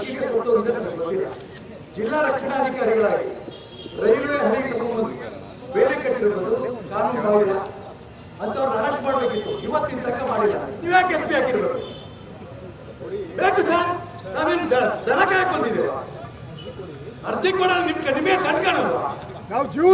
Seat ಕೊಟ್ಟು ಅಂದರೆ ನನಗೆ ಗೊತ್ತಿಲ್ಲ ಜಿಲ್ಲಾ ರಕ್ಷಣಾಧಿಕಾರಿಗಳಾಗಿ ರೈಲ್ವೆ ಹಳಿ ತಗೊಂಡ್ಬಂದು ಬೇರೆ ಕಟ್ಟಿರ್ಬೋದು ಕಾನೂನು ಬಾವಿಲ್ಲ ಅಂತವ್ರನ್ನ ಅರೆಸ್ಟ್ ಮಾಡಬೇಕಿತ್ತು ಇವತ್ತಿನ ತನಕ ಮಾಡಿಲ್ಲ ನೀವು ಯಾಕೆ ಎಸ್ ಪಿ ಹಾಕಿರ್ಬೇಕು ಬೇಕು ಸರ್ ನಾವೇನು ದನ ಕಾಯಕ್ ಬಂದಿದ್ದೇವೆ ಅರ್ಜಿ ಕೊಡೋದು ನಿಮ್ಗೆ ನಿಮಗೆ ಕಣ್ಕಾಣಲ್ವಾ ನಾವು ಜೀವ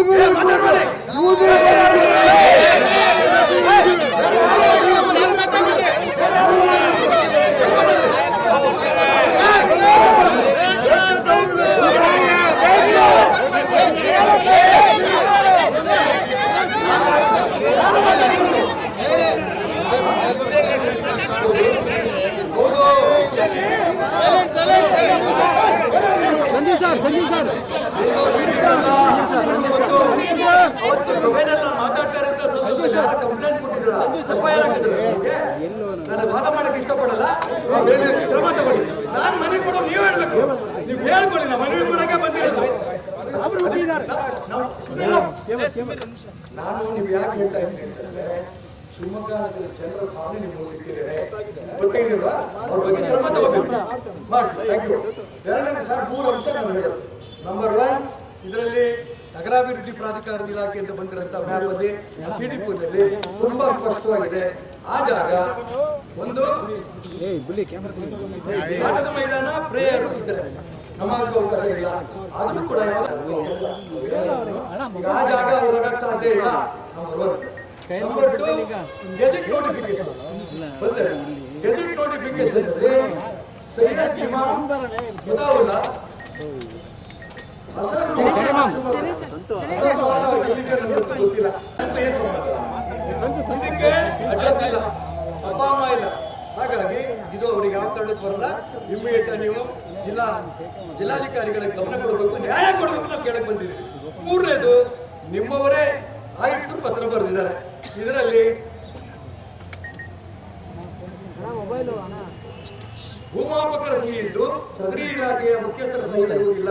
ಸಂಜೀವ್ ಸರ್ ಸಂಜೀವ್ ಸರ್ ಅವತ್ತು ಯಾರ ಕಂಪ್ಲೇಂಟ್ ಕೊಟ್ಟಿದ್ರ ನಿಮ್ಗೆ? ನಾನು ವಾದ ಮಾಡಕ್ಕೆ ಇಷ್ಟಪಡಲ್ಲ ಕ್ರಮ ತಗೊಳ್ಳಿ ನಾನು ಮನೆ ಕೊಡೋ ನೀವು ಹೇಳಬೇಕು ನೀವು ಹೇಳ್ಕೊಳ್ಳಿ ನಾ ಮನವಿ ಕೊಡಕ್ಕೆ ಬಂದಿರೋದು ನಾವು- ನಾನು ನೀವು ಯಾಕೆ ಹೇಳ್ತಾ ಇದ್ದೀನಿ ಅಂತಂದ್ರೆ ಶಿವಮೊಗ್ಗ ಜನರ ಭಾವನೆ ನೀವು ಇಟ್ಟಿದ್ದಾರೆ. ಗೊತ್ತಾಗಿಲ್ವಾ ಅವ್ರ ಬಗ್ಗೆ ಕ್ರಮ ತಗೋಬೇಕು. ಮಾಡಿ. ಥ್ಯಾಂಕ್ ಯು ಎರಡನೇ ಸರ್ ಮೂರು ಅಂಶ ನಾನು ಹೇಳೋದು. ನಂಬರ್ ಒನ್ ಇದರಲ್ಲಿ ನಗರಾಭಿವೃದ್ಧಿ ಪ್ರಾಧಿಕಾರದ ಇಲಾಖೆ ಅಂತ ಬಂದಿರೋಂಥ ಮ್ಯಾಪ್ ಅಲ್ಲಿ ಸಿಡಿಪುರದಲ್ಲಿ ತುಂಬಾ ಸ್ಪಷ್ಟವಾಗಿದೆ. ಆ ಜಾಗ ಒಂದು ಆಟದ ಮೈದಾನ, ಪ್ರೇಯರ್ ಇದ್ರೆ ನಮಗೆ ಅವಕಾಶ ಇಲ್ಲ. ಆದ್ರೂ ಕೂಡ ಈಗ ಆ ಜಾಗ ಅವ್ರು ಹೋಗಕ್ ಸಾಧ್ಯ ಇಲ್ಲ. Number one number two gazette notification ಬಂದ್ರೆ ಗೆಜೆಟ್ ನೋಟಿಫಿಕೇಶನ್ ಅಲ್ಲಿ ಸೈಯದ್ ಇಮಾಮ್ ಹುದಾವುಲ್ಲಾ ಅಸರ್ ಅಸರ್ ಎಲ್ಲಿದ್ದಾರೆ ಅಂತ ಗೊತ್ತಿಲ್ಲ ಅಂತ ಏನ್ ಸಂಬಂಧ ಇದಕ್ಕೆ ಅಡ್ರೆಸ್ ಇಲ್ಲ ಅಪ್ಪ ಅಮ್ಮ ಇಲ್ಲ. ಹಾಗಾಗಿ ಇದು ಅವರಿಗೆ ಯಾವ ಕಾರಣಕ್ಕೆ ಬರಲ್ಲ ಇಮ್ಮಿಡಿಯೇಟ್ ನೀವು ಜಿಲ್ಲಾ ಜಿಲ್ಲಾಧಿಕಾರಿಗಳಿಗೆ ಗಮನ ಕೊಡಬೇಕು ನ್ಯಾಯ ಕೊಡಬೇಕು ನಾವು ಕೇಳಕ್ ಬಂದಿದ್ದೀವಿ ಮೂರನೇದು ನಿಮ್ಮವರೇ ಆಯುಕ್ತರು ಪತ್ರ ಬರೆದಿದ್ದಾರೆ. ಇದರಲ್ಲಿ ಭೂಮಾಪಕರ ಸಹಿ ಇದ್ದು ಸದರಿ ಇಲಾಖೆಯ ಮುಖ್ಯಸ್ಥರ ಸಹಿ ಇರುವುದಿಲ್ಲ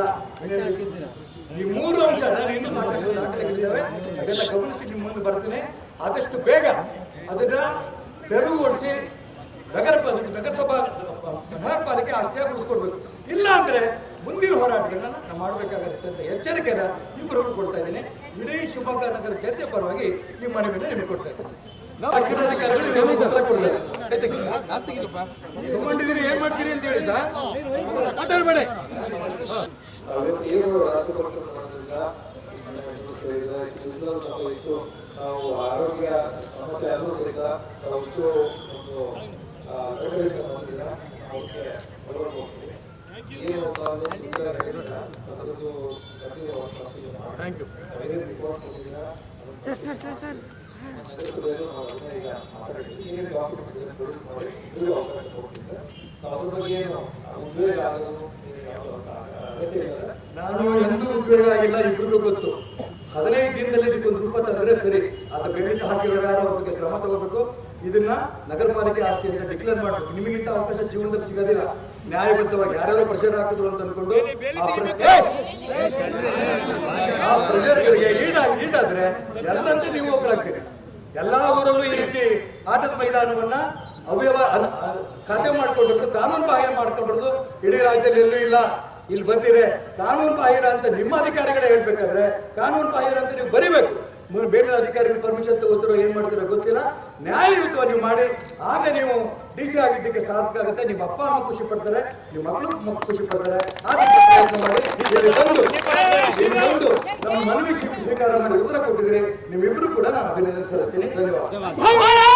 ಈ ಮೂರು ಅಂಶ ನಾನು ಇನ್ನೂ ಸಾಕಷ್ಟು ದಾಖಲೆಗಳಿದ್ದಾವೆ. ಅದೆಲ್ಲ ಗಮನಿಸಿ ನಿಮ್ಮ ಮುಂದೆ ಬರ್ತೇನೆ. ಆದಷ್ಟು ಬೇಗ ಅದನ್ನ ತೆರವುಗೊಳಿಸಿ ನಗರ ಪ- ನಗರಸಭಾ ನಗರ ಪಾಲಿಕೆ ಅಷ್ಟೇಗೊಳಿಸ್ಕೊಡ್ಬೇಕು ಇಲ್ಲ ಅಂದ್ರೆ ಮುಂದಿನ ಹೋರಾಟಗಳನ್ನ ನಾವು ಅಂತ ಇಬ್ಬರಿಗೂ ಕೊಡ್ತಾ ಇದ್ದೀನಿ. ಇಡೀ ಶಿವಮೊಗ್ಗ ನಗರ ಚರ್ಚೆ ಪರವಾಗಿ ಈ ಮನವಿಯನ್ನು ನಿಮಗೆ ಕೊಡ್ತಾ ಇದ್ದೀನಿ. ಉತ್ತರ ಕೊಡ್ತಾರೆ? ತಗೊಂಡಿದ್ದೀರಿ ಏನ್ ಮಾಡ್ತೀರಿ ಅಂತ ಹೇಳಿ ಸರ್ ಮಾತಾಡ್ಬೇಡಿ ಏನು ರಾಷ್ಟ್ರಪತಿ ಮಾಡೋದ್ರಿಂದ ಬಿಸ್ನೆಸ್ ಅಥವಾ ಇಷ್ಟು ನಾವು ಆರೋಗ್ಯ ಸಮಸ್ಯೆ ಅನ್ನೋದ್ರಿಂದ ಒಂದು ಆ, ಕಟ್ಟುನಿಟ್ಟಿನ ಹೊಂದಿಲ್ಲ ಅವಕ್ಕೆ ಒಳಗೊಂಡು ಹೋಗ್ತೀವಿ ಏನು ಅಂತ ಒಂದು ಪುಸ್ತಕ ಹೇಳಿಲ್ಲ ಅದರದ್ದು ಕಂಟಿನ್ಯೂ ಅವಕಾಶ ಥ್ಯಾಂಕ್ ಯು ಏನೇನು ರಿಪೋರ್ಟ್ ಕೊಟ್ಟಿದ್ದೀರಾ ಅದರದ್ದು ನಾವು ಅದನ್ನ ಈಗ ಮಾತಾಡ್ತೀವಿ ಏನೇನು ಡಾಕ್ಯುಮೆಂಟ್ಸ್ ಇದೆ ಪ್ರೊಡ್ಯೂಸ್ ಮಾಡಿ ಇದು ಅವಕಾಶ ಕೊಡ್ತೀವಿ ಸರ್ ನಾವು ಅದ್ರ ಬಗ್ಗೆ ಏನು ಉದ್ವೇಗ ಆಗೋದು ಏನು ಯಾವುದು ಸರ್ ಸರ್ ಸರ್ ನಾನು ಎಂದೂ ಉದ್ವೇಗ ಆಗಿಲ್ಲ ಇಬ್ಬರಿಗೂ ಗೊತ್ತು. ಹದಿನೈದು ದಿನದಲ್ಲಿ ಇದಕ್ಕೊಂದು ರೂಪ ತಂದ್ರೆ ಸರಿ. ಅದು ಬೇಡಿಕೆ ಹಾಕಿರೋರು ಯಾರು ಅವ್ರ ಬಗ್ಗೆ ಕ್ರಮ ತಗೋಬೇಕು? ಇದನ್ನ ನಗರ ಪಾಲಿಕೆ ಆಸ್ತಿ ಅಂತ ಡಿಕ್ಲೇರ್ ಮಾಡಬೇಕು. ನಿಮಗಿಂತ ಅವಕಾಶ ಜೀವನದಲ್ಲಿ ಸಿಗೋದಿಲ್ಲ. ನ್ಯಾಯಬದ್ಧವಾಗಿ ಯಾರ್ಯಾರು ಪ್ರೆಷರ್ ಹಾಕಿದ್ರು ಅಂತ ಅನ್ಕೊಂಡು ಆ ಪ್ರ- ಈಡ್ ಪ್ರೆಷರ್ಗಳಿಗೆ ಈಡಾಗಿ ಈಡಾದ್ರೆ ಎಲ್ಲಂತೂ ನೀವು ಒಬ್ಬರಾಗ್ತೀರಿ ಎಲ್ಲಾ ಊರಲ್ಲೂ ಈ ರೀತಿ ಆಟದ ಮೈದಾನವನ್ನ ಅವ್ಯವ ಖಾತೆ ಮಾಡ್ಕೊಂಡಿರೋದು ಕಾನೂನು ಬಾಹ್ಯ ಮಾಡ್ಕೊಂಡಿರೋದು ಇಡೀ ರಾಜ್ಯದಲ್ಲಿ ಎಲ್ಲೂ ಇಲ್ಲ. ಇಲ್ಲಿ ಬಂದಿದೆ ಕಾನೂನು ಬಾಹಿರ ಅಂತ ನಿಮ್ಮ ಅಧಿಕಾರಿಗಳೇ ಹೇಳ್ಬೇಕಾದ್ರೆ ಕಾನೂನು ಬಾಹಿರ ಅಂತ ನೀವು ಬರಿಬೇಕು. ಬೇರೆ ಅಧಿಕಾರಿಗಳು ಪರ್ಮಿಷನ್ ತಗೋತಿರೋ ಏನ್ ಮಾಡ್ತೀರೋ ಗೊತ್ತಿಲ್ಲ. ನ್ಯಾಯಯುತವಾಗಿ ನೀವು ಮಾಡಿ. ಆಗ ನೀವು ಡಿ ಸಿ ಆಗಿದ್ದಕ್ಕೆ ಸಾರ್ಥಕ ಆಗುತ್ತೆ. ನಿಮ್ಮ ಅಪ್ಪ ಅಮ್ಮ ಖುಷಿ ಪಡ್ತಾರೆ, ನಿಮ್ಮ ಮಕ್ಕಳು ಖುಷಿ ಪಡ್ತಾರೆ. ನಮ್ಮ ಮನವಿ ಸ್ವೀ- ಸ್ವೀಕಾರ ಮಾಡಿ ಉತ್ತರ ಕೊಟ್ಟಿದ್ರೆ ನಿಮ್ಮಿಬ್ರು ಕೂಡ ನಾನು ಅಭಿನಂದನೆ ಸಲ್ಲಿಸ್ತೀನಿ. ಧನ್ಯವಾದ.